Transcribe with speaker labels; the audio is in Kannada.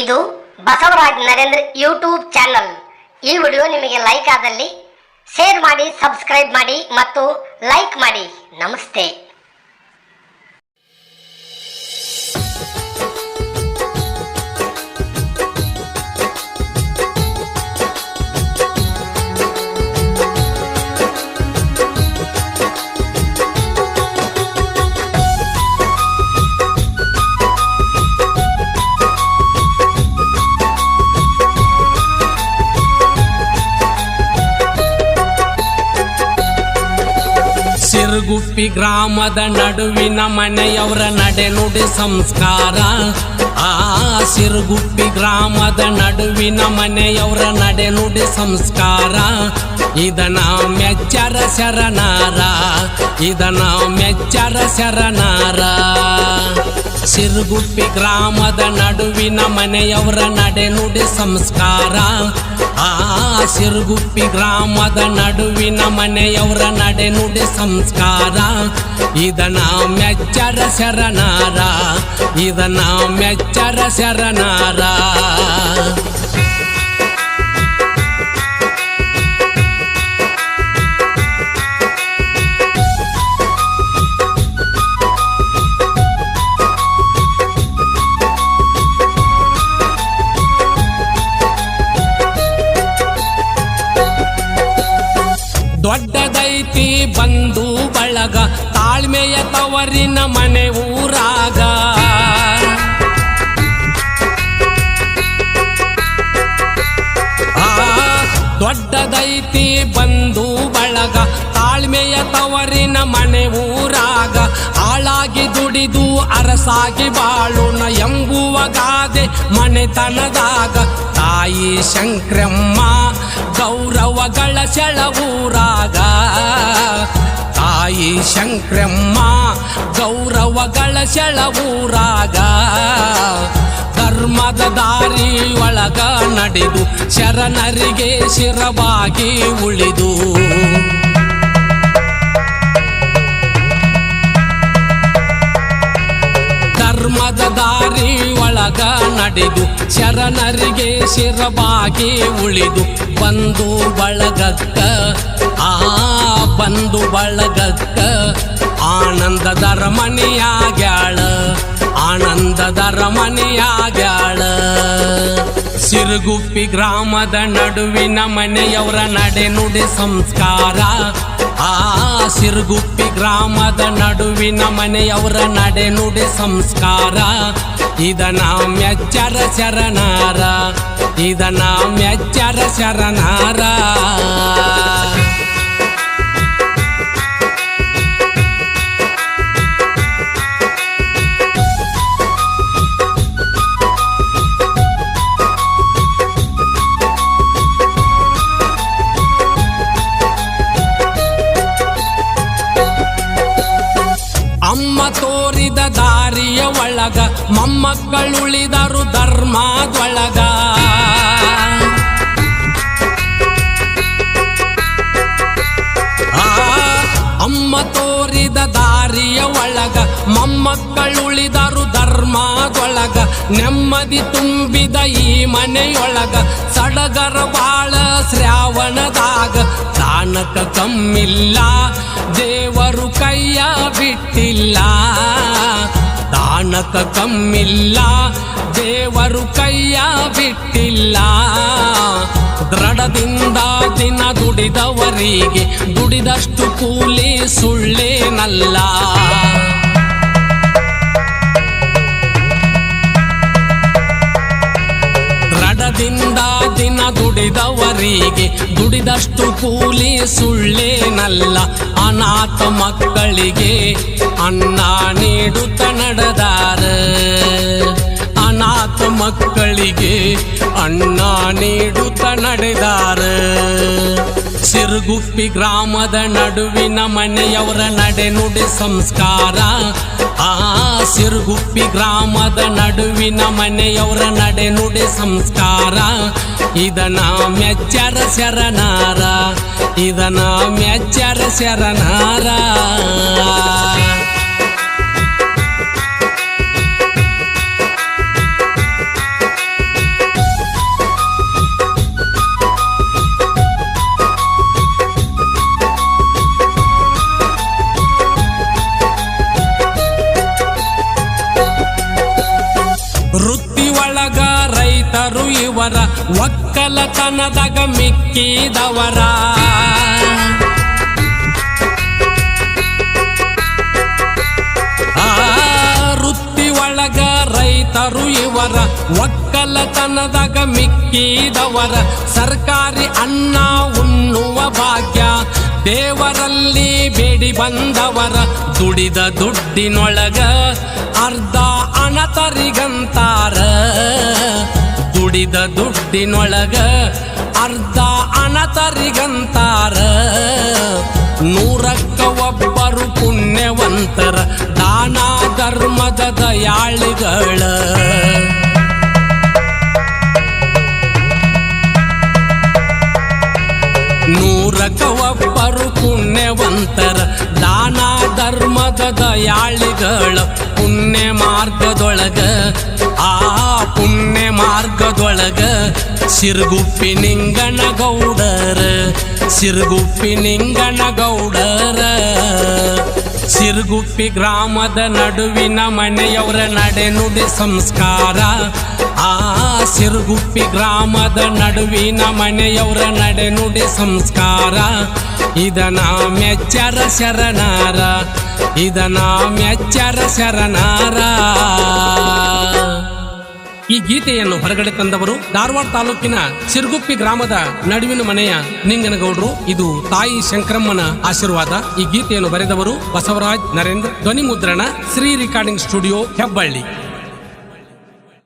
Speaker 1: ಇದು ಬಸವರಾಜ್ ನರೇಂದ್ರ ಯೂಟ್ಯೂಬ್ ಚಾನಲ್. ಈ ವಿಡಿಯೋ ನಿಮಗೆ ಲೈಕ್ ಆದಲ್ಲಿ ಶೇರ್ ಮಾಡಿ ಸಬ್ಸ್ಕ್ರೈಬ್ ಮಾಡಿ ಮತ್ತು ಲೈಕ್ ಮಾಡಿ. ನಮಸ್ತೆ.
Speaker 2: ಸಿರುಗುಪ್ಪಿ ಗ್ರಾಮದ ನಡುವಿನ ಮನೆಯವರ ನಡೆನುಡಿ ಸಂಸ್ಕಾರ. ಆ ಸಿರುಗುಪ್ಪಿ ಗ್ರಾಮದ ನಡುವಿನ ಮನೆಯವರ ನಡೆನುಡಿ ಸಂಸ್ಕಾರ. ಇದನ ಮೆಚ್ಚರ ಶರಣಾರ. ಇದನ ಮೆಚ್ಚರ ಶರಣಾರ. ಸಿರುಗುಪ್ಪಿ ಗ್ರಾಮದ ನಡುವಿನ ಮನೆಯವರ ನಡೆನುಡಿ ಸಂಸ್ಕಾರ ಆ ಸಿರುಗುಪ್ಪಿ ಗ್ರಾಮದ ನಡುವಿನ ಮನೆಯವರ ನಡೆನುಡಿ ಸಂಸ್ಕಾರ ಇದನ ಮೆಚ್ಚರ ಶರಣಾರ ಇದನ ಮೆಚ್ಚರ ಶರಣಾರ ಬಂದು ಬಳಗ ತಾಳ್ಮೆಯ ತವರಿನ ಮನೆ ಊರಾಗ. ಆ, ದೊಡ್ಡದೈತಿ ಬಂದು ಬಳಗ ತಾಳ್ಮೆಯ ತವರಿನ ಮನೆ ಊರಾಗ. ಆಳಾಗಿ ದುಡಿದು ಅರಸಾಗಿ ಬಾಳೋಣ ಎಂಬುವ ಗಾದೆ ಮನೆತನದಾಗ. ತಾಯಿ ಶಂಕ್ರಮ್ಮ ಗೌರವಗಳ ಸೆಳವೂರಾಗ. ತಾಯಿ ಶಂಕ್ರಮ್ಮ, ಗೌರವಗಳ ಸೆಳವೂರಾಗ ಧರ್ಮದ ದಾರಿ ಒಳಗ ನಡೆದು ಶರಣರಿಗೆ ಶಿರವಾಗಿ ಉಳಿದು. ಧರ್ಮದ ದಾರಿ ಒಳಗ ನಡೆದು ಶರಣರಿಗೆ ಶಿರವಾಗಿ ಉಳಿದು ಬಂದು ಬಳಗಕ್ಕ ಆ ಬಳಗಕ್ಕ ಆನಂದ ದರಮಣಿಯಾಗ್ಯಾಳ ಆನಂದ ದರಮಣಿಯಾಗ್ಯಾಳ ಸಿರುಗುಪ್ಪಿ ಗ್ರಾಮದ ನಡುವಿನ ಮನೆಯವರ ನಡೆನುಡಿ ಸಂಸ್ಕಾರ. ಆ ಸಿರುಗುಪ್ಪಿ ಗ್ರಾಮದ ನಡುವಿನ ಮನೆಯವರ ನಡೆನುಡಿ ಸಂಸ್ಕಾರ. ಇದನ ಮೆಚ್ಚರ ಶರಣಾರ ಇದನ ಮೆಚ್ಚರ ಶರಣಾರ. ಮೊಮ್ಮಕ್ಕಳುಳಿದರು ಧರ್ಮದೊಳಗ ಅಮ್ಮ ತೋರಿದ ದಾರಿಯ ಒಳಗ ಮೊಮ್ಮಕ್ಕಳುಳಿದರು ಧರ್ಮದೊಳಗ ನೆಮ್ಮದಿ ತುಂಬಿದ ಈ ಮನೆಯೊಳಗ ಸಡಗರ ಬಾಳ ಶ್ರಾವಣದಾಗ. ದಾನಕ ಕಮ್ಮಿಲ್ಲ, ದೇವರು ಕೈಯ ಬಿಟ್ಟಿಲ್ಲ. ದಾನಕ ಕಮ್ಮಿಲ್ಲ, ದೇವರು ಕೈಯ ಬಿಟ್ಟಿಲ್ಲ. ದೃಢದಿಂದ ದಿನ ದುಡಿದವರಿಗೆ ದುಡಿದಷ್ಟು ಕೂಲಿ ಸುಳ್ಳೇನಲ್ಲ. ದೃಢದಿಂದ ದಿನ ದುಡಿದವರಿಗೆ ದುಡಿದಷ್ಟು ಕೂಲಿ ಸುಳ್ಳೇನಲ್ಲ. ಅನಾಥ ಮಕ್ಕಳಿಗೆ ಅನ್ನ ನೀಡುತ್ತ ನಡೆದಾರ. ಅನಾಥ ಮಕ್ಕಳಿಗೆ ಅನ್ನ ನೀಡುತ್ತ ನಡೆದಾರ. ಸಿರುಗುಪ್ಪಿ ಗ್ರಾಮದ ನಡುವಿನ ಮನೆಯವರ ನಡೆನುಡಿ ಸಂಸ್ಕಾರ. ಆ ಸಿರುಗುಪ್ಪಿ ಗ್ರಾಮದ ನಡುವಿನ ಮನೆಯವರ ನಡೆನುಡಿ ಸಂಸ್ಕಾರ. ಇದನ ಮೆಚ್ಚರ ಶರಣಾರ, ಇದನ ಮೆಚ್ಚರ ಶರಣಾರ. ರೈತರು ಇವರ ಒಕ್ಕಲತನದಾಗ ಮಿಕ್ಕಿದವರ. ವೃತ್ತಿ ಒಳಗ ರೈತರು ಇವರ ಒಕ್ಕಲತನದಾಗ ಮಿಕ್ಕಿದವರ. ಸರ್ಕಾರಿ ಅನ್ನ ಉಣ್ಣುವ ಭಾಗ್ಯ ದೇವರಲ್ಲಿ ಬೇಡಿ ಬಂದವರ. ದುಡಿದ ದುಡ್ಡಿನೊಳಗ ಅರ್ಧ ಅಣತರಿಗಂತಾರ ದುಡಿದ ದುಡ್ಡಿನೊಳಗ ಅರ್ಧ ಅಣತರಿಗಂತಾರ ನೂರಕ್ಕ ಒಬ್ಬರು ಪುಣ್ಯವಂತರ ದಾನ ಧರ್ಮದ ದಯಾಳಿಗಳ. ನೂರಕ್ಕ ಒಬ್ಬರು ಪುಣ್ಯವಂತರ ದಾನ ಧರ್ಮದ ದಯಾಳಿಗಳ. ಪುಣ್ಯ ಮಾರ್ಗದೊಳಗ, ಆ ಪುಣ್ಯ ಮಾರ್ಗದೊಳಗ ಸಿರುಗುಪ್ಪಿ ನಿಂಗನ ಗೌಡರ, ಸಿರುಗುಪ್ಪಿ ಗೌಡರ. ಸಿರುಗುಪ್ಪಿ ಗ್ರಾಮದ ನಡುವಿನ ಮನೆಯವರ ನಡೆನುಡಿ ಸಂಸ್ಕಾರ, ಆ ಸಿರುಗುಪ್ಪಿ ಗ್ರಾಮದ ನಡುವಿನ ಮನೆಯವರ ನಡೆನುಡಿ ಸಂಸ್ಕಾರ. ಇದನ ಮೆಚ್ಚರ ಶರಣಾರ ಇದನ ಮೆಚ್ಚರ ಶರಣಾರ. ಈ ಗೀತೆಯನ್ನು ಹೊರಗಡೆ ತಂದವರು ಧಾರವಾಡ ತಾಲೂಕಿನ ಸಿರುಗುಪ್ಪಿ ಗ್ರಾಮದ ನಡುವಿನ ಮನೆಯ ನಿಂಗನಗೌಡರು. ಇದು ತಾಯಿ ಶಂಕರಮ್ಮನ ಆಶೀರ್ವಾದ. ಈ ಗೀತೆಯನ್ನು ಬರೆದವರು ಬಸವರಾಜ್ ನರೇಂದ್ರ ಧ್ವನಿ ಮುದ್ರಣ ಶ್ರೀ ರೆಕಾರ್ಡಿಂಗ್ ಸ್ಟುಡಿಯೋ ಹೆಬ್ಬಳ್ಳಿ.